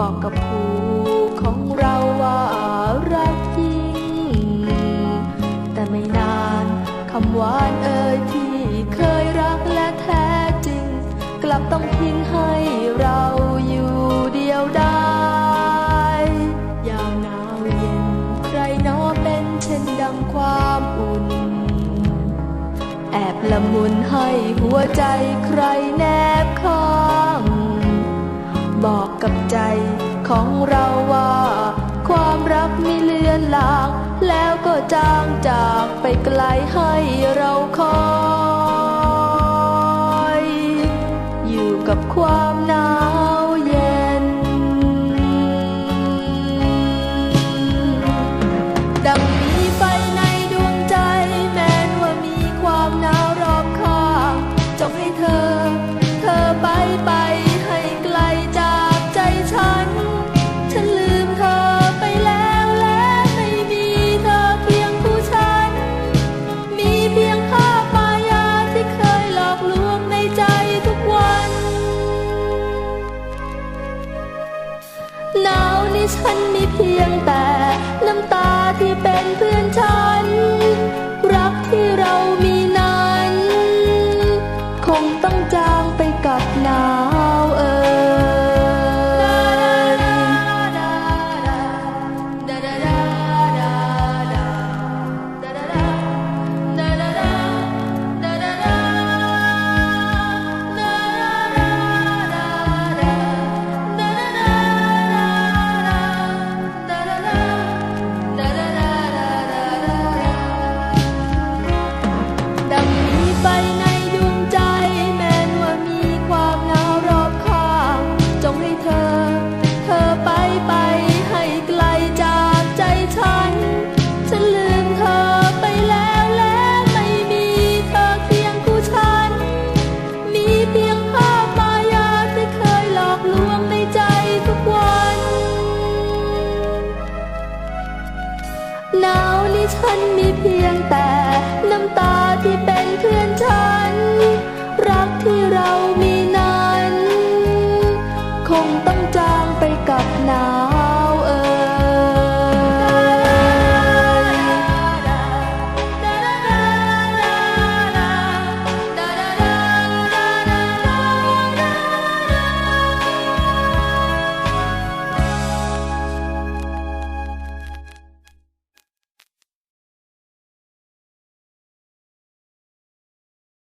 บอกกับผู้ของเราว่ารักจริง แต่ไม่นานคำหวานเอ่ยที่เคยรักและแท้จริง กลับต้องทิ้งให้เราอยู่เดียวดายยามหนาวเย็นใครนอเป็นเช่นดังความอุ่น แอบละมุนให้หัวใจใครแน ใจของเราว่า ความรักไม่เลือนลาง แล้วก็จางจากไปไกลให้เราคอย ฉันมีเพียงแต่น้ำตาที่เป็นเพื่อนฉัน รักที่เรามีนั้น คงต้องจางไปกับหนา ฉันมีเพียงแต่น้ำตาที่เป็นเพื่อนฉัน รักที่เรามีนั้น คงต้องจางไปกับนาว